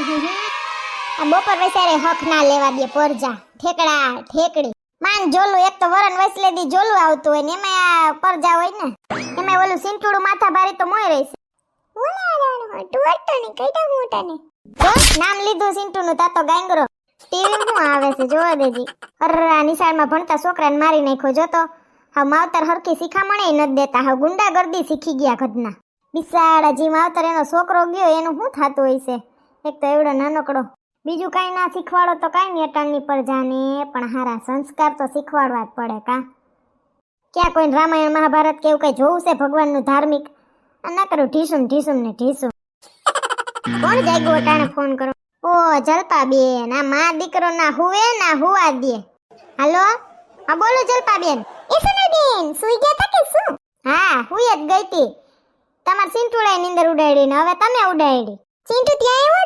આ બપોર વસારે હક ના લેવા દે પરજા. ઠેકડા, ઠેકડી. માન જોલું, એક તો વરણ વસલે દી જોલું આવતું હોય ને એમાં આ પરજા હોય ને એમાં ઓલું સિંટુડું માથા ભારે તો મોય રહેશે. નામ લીધું સિંટુ તાતો ગાંગરો. ટીવી હું આવે છે, જોવા દેજી. અરરા નિશાળમાં ભણતા છોકરાને મારી નાખ્યો, જો તો. હા માવતર હરખી શિખામણે નથી દેતા હા ગુંડાગર્દી શીખી ગયા ઘરના. બિસાડા જી માવતર એનો છોકરો ગયો, એનું શું થતું હોય છે? એક તો એવડો નાનકડો. બીજું કાંઈ ના શીખવાડો તો કાંઈ નહીં અટાણની પર જાને પણ હારા સંસ્કાર તો શીખવાડવા જ પડે કા. ક્યાં કોઈ રામાયણ, મહાભારત કે એવું કઈ જોવું છે ભગવાનનું ધાર્મિક? ના કરું, ઢીસુમ ઢીસુમ ને ઢીસુમ. કોણ જાગ્યો અટાણે ફોન કરો? ઓ જલપા બેન આ મા દીકરો ના હુવે ના હુવા દે. હાલો? હા, બોલો જલપા બેન એ સોના સુઈ ગયા તા કે શું? હા, હુઈ જ ગઈ તી. તમારની અંદર ઉડાડી ને હવે તમે ઉડાડી સિંટુ ત્યાં આવ્યો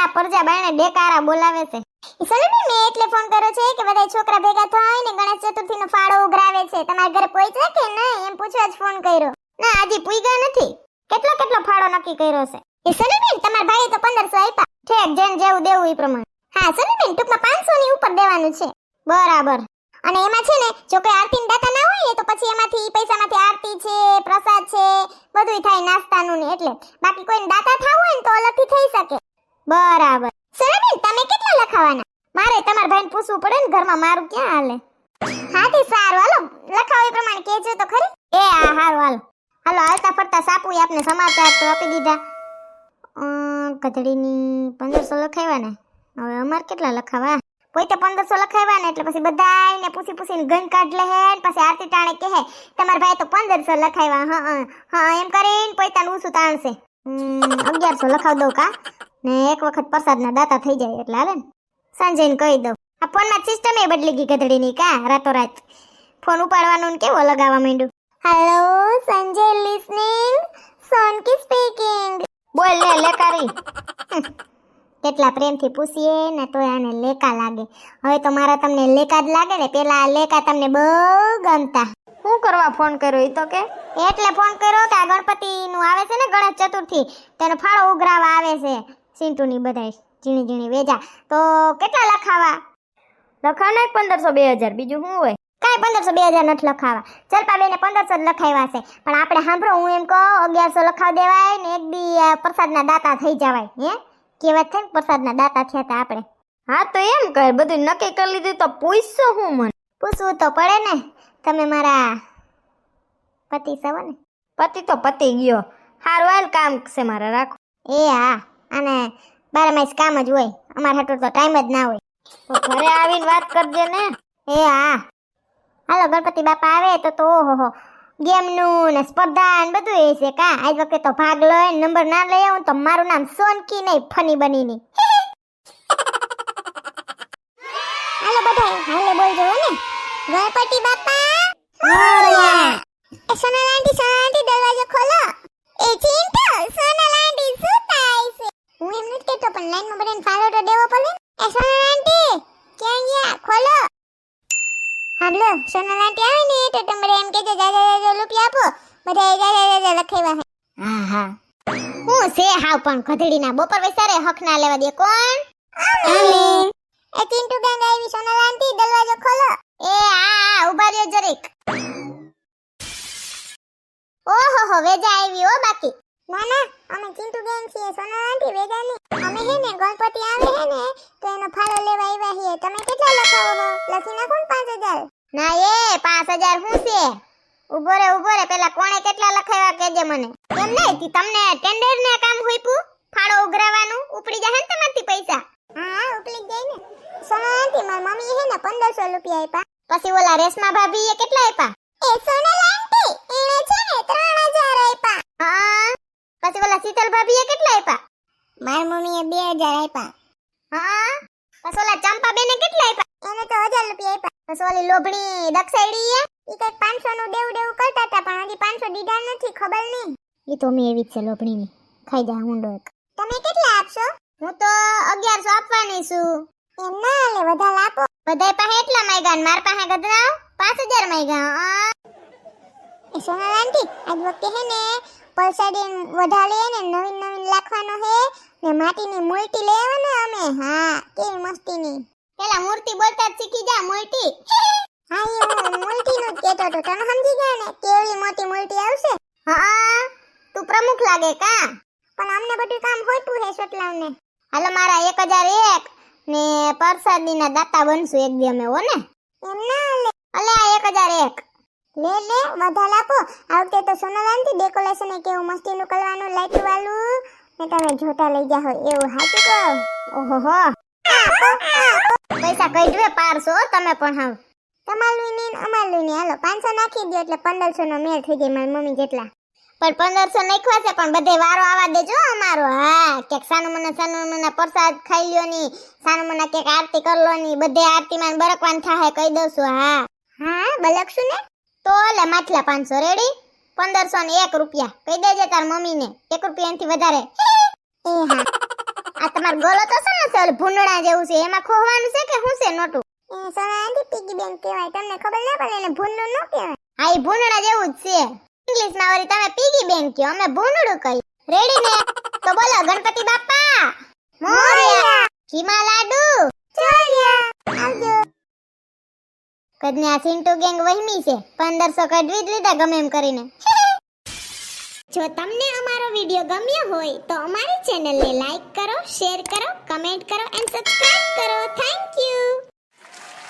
ના પરજા બાયણે ડેકારા બોલાવે છે. સોના મેં એટલે ફોન કર્યો છે કે બધા છોકરા ભેગા થાય ને ગણેશ ચતુર્થીનો ફાળો ઉઘરાવે છે. તમારા ઘરે પહોંચ્યા કે નહીં એમ પૂછવા જ ફોન કર્યો. ના હજી પૂગ્યા નથી. કેટલો કેટલો ફાળો નક્કી કર્યો છે? એ સનીબેન તમારા ભાઈએ તો 1500 આપ્યા. ઠેક જેન જેવું દેવું એ પ્રમાણે. હા સનીબેન ટૂંકમાં પાંચસો ની ઉપર દેવાનું છે. બરાબર. અને એમાં છે ને જો કોઈ આરતી દાતા ના હોય ને તો પછી એમાંથી પૈસામાંથી આરતી છે પ્રસાદ છે બધું થાય નાસ્તાનું ને એટલે. બાકી કોઈ દાતા થાવ હોય ને તો અલગથી થઈ શકે. બરાબર. સનીબેન તમે કેટલા લખાવાના? મારે તમારા ભાઈને પૂછવું પડે ને ઘરમાં મારું ક્યાં હાલે? હા તે સારું. હાલો, લખાવ એ પ્રમાણે કહેજો તો ખરી. એ, હા, હારું, હાલો. હાલો, હાલતા ફરતા સાપુ આપને સમાચાર તો આપી દીધા. ગધડીની પંદરસો લખાવ્યા ને હવે અમારે કેટલા લખાવા? પોતે પંદરસો લખાવ્યા ને એટલે પછી બધાને પૂછી પૂછીને ગણ કાઢ લે ને પછી આરતી ટાણે કહે, તમારા ભાઈ તો પંદરસો લખાવ્યા, હા હા એમ કરીને પોતાનું ઊંચું તાણશે. અગિયારસો લખાવ દઉં કા? ને એક વખત પ્રસાદના દાતા થઈ જાય એટલે હાલે ને. સંજયને કહી દઉં. આ ફોનમાં સિસ્ટમ એ બદલી ગઈ ગધડીની કા રાતોરાત. ફોન ઉપાડવાનું ને કેવો લગાવવા માંડ્યું? હેલો સંજય લિસનિંગ સોનકી સ્પીકિંગ બોલ લે લેકારી. કેટલા પ્રેમથી પૂછીએ ને તોય આને લેકા લાગે. હવે તો મારા તમને લેકા જ લાગે ને પેલા આ લેકા તમને બહુ ગમતા. શું કરવા ફોન કર્યો એ તો કે? એટલે ફોન કર્યો કે આ ગણપતિ નું આવે છે ને ગણેશ ચતુર્થી તેનો ફાળો ઉઘરાવા આવે છે. સિંટુની બધાય ઝીણી ઝીણી વેજા. તો કેટલા લખાવા? લખાવને પંદરસો બે હજાર બીજું શું હોય? કાંઈ પંદરસો બે હજાર નથી લખાવા. ચલપા બેને પંદરસો જ લખાવ્યા છે. પણ આપણે સાંભળો હું એમ કહું અગિયારસો લખાવ દેવાય ને એક દી પ્રસાદના દાતા થઈ જવાય હે? કહેવત થાય ને પ્રસાદના દાતા થયા હતા આપણે. હા તો એમ કર બધું નક્કી કરી લીધું તો પૂછશો હું મને. પૂછવું તો પડે ને. તમે મારા પતિ છો ને? પતિ તો પતિ ગયો. હારું હાલ કામ છે મારે રાખો. એ હા. અને બારે માસ કામ જ હોય. અમારે હાટો તો ટાઈમ જ ના હોય. તો ઘરે આવીને વાત કરજે ને. એ હા. હાલો ગણપતિ બાપા આવે તો તો ઓહો ગેમનું ને સ્પર્ધા ને બધું એ છે કા. આજ વખતે તો ભાગ લઈ નંબર ના લઈ આવું તો મારું નામ સોનકી નહીં ફની બનીની. હાલો બધા હાલે બોલજો હો ને. ગણપતિ બાપા. મોરયા. એ સોનલ આંટી સોનલ આંટી દરવાજો ખોલો. એ ચિંટુ સોનલ આંટી શું થાય છે હું એમ નથી કહેતો પણ લાઈનમાં બધાને ફાલો તો દેવો પડે એ સોનલ આંટી ક્યાં ગયા? ખોલો. હાલો સોનલ આંટી આવે ને તો તમારે એમ કહેજો જાજા જાજા રૂપિયા આપો. બધા જાજા જાજા લખેવા હે. હા હા. હું છે હાવ પણ ગધેડીના બપોર વસારે હક ના લેવા દે કોણ? અમે. એ ટિન્ટુ ગેંગ આવી સોનલ આંટી દરવાજો ખોલો. એ આ ઊભા રહ્યો જરીક. ઓહો હો વેજા આવી હો બાકી. ના ના અમે ચિંટુ ગેંગ છીએ સોનલ આંટી વેદાની. અમે હે ને ગણપતિ આવે હે ને તો એનો ફાળો લેવા આવ્યા છીએ. તમે કેટલા લખાવો હો? લખી નાખો ને પાંચ હજાર. ના એ પાંચ હજાર શું છે? ઊભો રે ઊભો રે પેલા કોણે કેટલા લખાવ્યા કેજે મને. કેમ નહીં તી તમને ટેન્ડર ને કામ હોઈપું ફાળો ઉઘરાવાનું? ઉપડી જાય ને તમારથી પૈસા? હા ઉપડી જાય ને. સોનલ આંટી મારી મમ્મી હે ને પંદરસો રૂપિયા આપ્યા. પછી ઓલા રેશમા ભાભી એ કેટલા આપ્યા? એ સોનલ આંટી એને છે ને ત્રણ હજાર આપ્યા. હા પછી ઓલા શીતલ ભાભી એ કેટલા આપ્યા માર મમ્મીએ બે હજાર આપ્યા હા? પછી ઓલા ચંપા બેને કેટલા આપ્યા એને તો 1000 રૂપિયા આપ્યા પછી ઓલી લોભણી દક્ષાઈડી એ ઈ કંઈક પાંચસો નું દેવું દેવું કરતા હતા પણ હજી પાંચસો દીધા નથી ખબર નહીં. ઈ તો મેં એવી જ છે લોભણીની. ખાઈ જા ઊંડો એક. તમે કેટલા આપશો? હું તો અગિયારસો આપવાની છું. એમ ના હાલે વધારે આપો. બધાય પાસે એટલા માંગ્યા ને માર પાસે ગધરા પાંચ હજાર માંગ્યા એ સોનલ આંટી આજ વખતે હે ને પલસાડી વધારે ને નવીન નવીન લાખ હે ને માટીની મૂર્તિ લઈ અમે. હા, કેવી મસ્તીની. પેલા મૂર્તિ બોલતા શીખી જા, મૂર્તિ. હા, એ હું મૂર્તિનું જ કહેતો હતો. તમે સમજી ગયા ને કેવડી મોટી મૂર્તિ આવશે? હા, તું પ્રમુખ લાગે કા? પણ અમને બધું કામ હોતું હે સોટલાવને. હાલો, મારા એક હજાર એક ને પરસાદીના દાતા બનશું એક દી અમે, હો ને? એમ ના લે અલે આ એક હજાર એક લે લે વધારે આપો. આ વખતે તો સોનાલાલથી ડેકોરેશન કેવું મસ્તીનું કરવાનું લાઈટ વાળું? ને તમે જોતા લઈ જાઓ એવું હાચું કહો? ઓહો પૈસા કઈ દે પારસો તમે પણ હાવ. તમારું ને અમારું ને હાલો, પાંચસો નાખી દો એટલે પંદરસો નો મેળ થઈ જાય મારી મમ્મી જેટલા. પણ પંદરસો નાખવા છે, પણ બધે વારો આવા દેજો અમારો. હા કે સાનું મને સાનું મને પ્રસાદ ખાઈ લ્યો ની સાનું મને કે આરતી કરલો ની, બધે આરતી માં બરકવાન થાય કહી દઉં છું, હા. હા, બલકશું ને? તો લે માટલા પાંચસો રેડી પંદરસો ને એક રૂપિયા. કહી દેજે તાર મમ્મી ને એક રૂપિયાથી વધારે. એ હા. આ તમાર ગોલો તો છે ને ભૂંડણા જેવું છે. એમાં ખોવાનું છે કે શું છે નોટું? એ સોના આંટી પીગી બેંક કહેવાય. તમને ખબર ના પડે એને ભૂંડું ન કહેવાય? હા એ ભૂંડણા જેવું જ છે. ઇંગ્લિશ વળી તમે પીગી બેંક કયો અમે ભૂંડડું કહી રેડી ને? તો બોલો ગણપતિ બાપા મોરયા. લાડુ કદને આ સિન્ટુ ગેંગ વહીમી છે. પંદરસો કઢવી જ લીધા ગમે એમ કરીને. જો તમને અમારો વીડિયો ગમ્યો હોય તો અમારી ચેનલને લાઈક કરો, શેર કરો, કમેન્ટ કરો એન્ડ સબસ્ક્રાઇબ કરો. Thank you